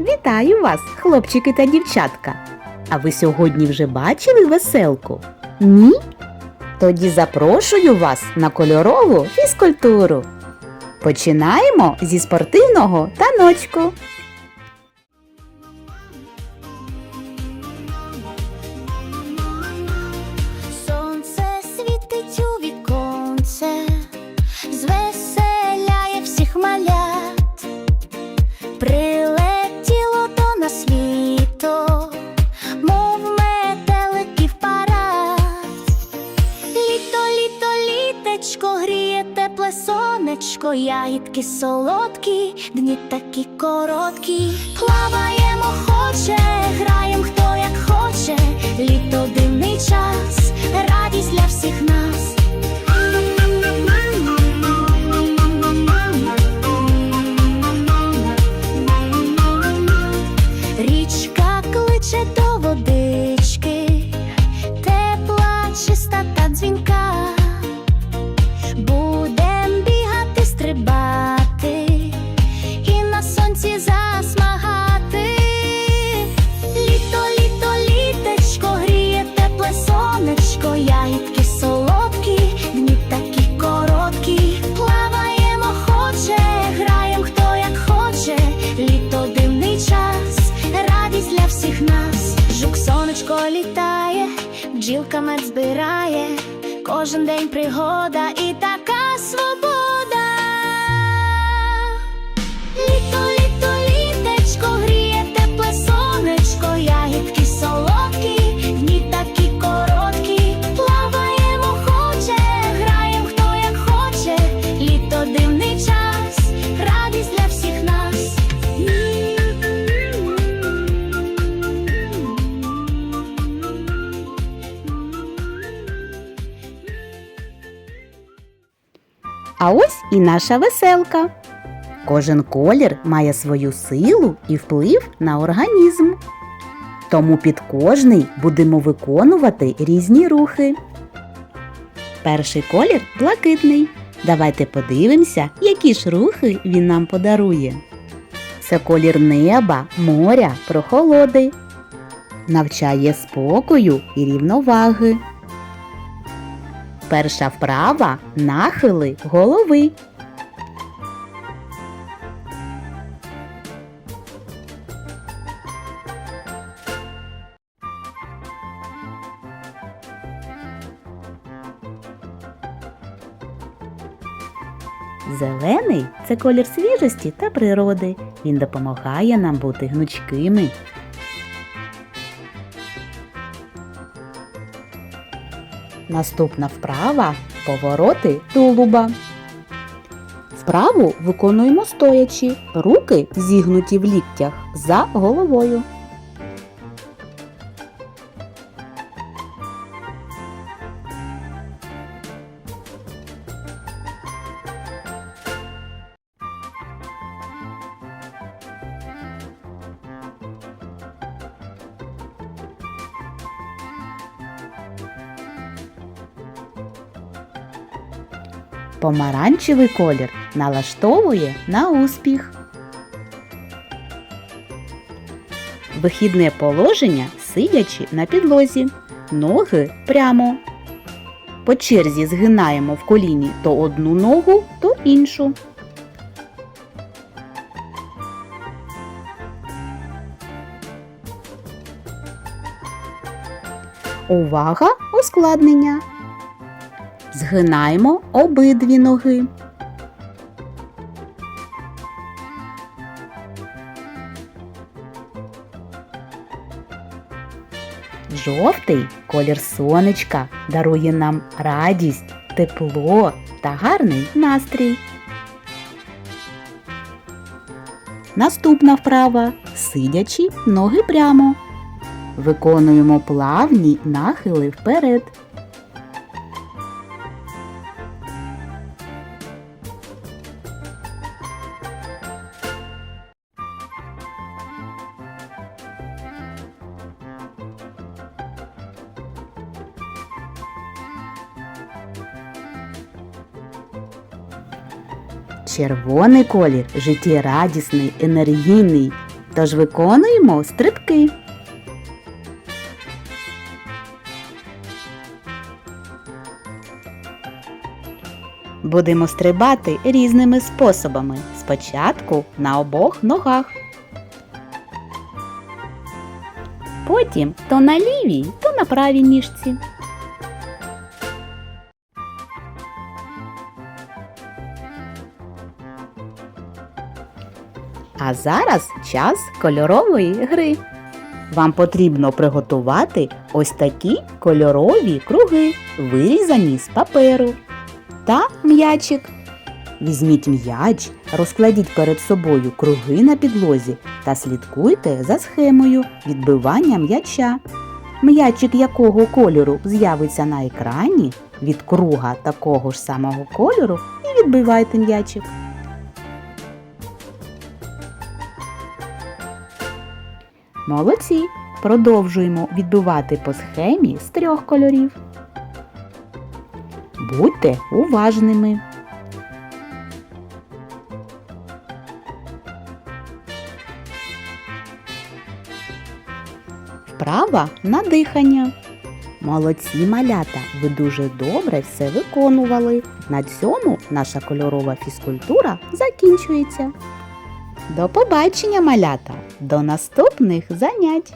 Вітаю вас, хлопчики та дівчатка! А ви сьогодні вже бачили веселку? Ні? Тоді запрошую вас на кольорову фізкультуру. Починаємо зі спортивного таночку. Сонечко, солодкі, дні такі короткі. Плаваємо, хоче, граєм хто як хоче, літо дивний час, стрибати і на сонці засмагати. Літо, літо, літечко, гріє тепле сонечко, ягідки солодкі, дні такі короткі. Плаваємо, хоче, граєм хто як хоче, літо дивний час, радість для всіх нас. Жук сонечко літає, бджілка мед збирає, кожен день пригода і така свобода. А ось і наша веселка. Кожен колір має свою силу і вплив на організм. Тому під кожний будемо виконувати різні рухи. Перший колір блакитний. Давайте подивимося, які ж рухи він нам подарує. Це колір неба, моря, прохолоди. Навчає спокою і рівноваги. Перша вправа нахили голови. Зелений це колір свіжості та природи. Він допомагає нам бути гнучкими. Наступна вправа повороти тулуба. Вправу виконуємо стоячи, руки зігнуті в ліктях за головою. Помаранчевий колір налаштовує на успіх. Вихідне положення сидячи на підлозі. Ноги прямо. По черзі згинаємо в коліні то одну ногу, то іншу. Увага! Ускладнення. Згинаємо обидві ноги. Жовтий колір сонечка дарує нам радість, тепло та гарний настрій. Наступна вправа сидячи ноги прямо. Виконуємо плавні нахили вперед. Червоний колір життєрадісний, енергійний. Тож виконуємо стрибки. Будемо стрибати різними способами. Спочатку на обох ногах. Потім то на лівій, то на правій ніжці. А зараз час кольорової гри. Вам потрібно приготувати ось такі кольорові круги, вирізані з паперу. Та м'ячик. Візьміть м'яч, розкладіть перед собою круги на підлозі та слідкуйте за схемою відбивання м'яча. М'ячик якого кольору з'явиться на екрані від круга такого ж самого кольору і відбивайте м'ячик. Молодці! Продовжуємо відбивати по схемі з трьох кольорів. Будьте уважними. Вправа на дихання. Молодці малята, ви дуже добре все виконували. На цьому наша кольорова фізкультура закінчується. До побачення, малята! До наступних занять!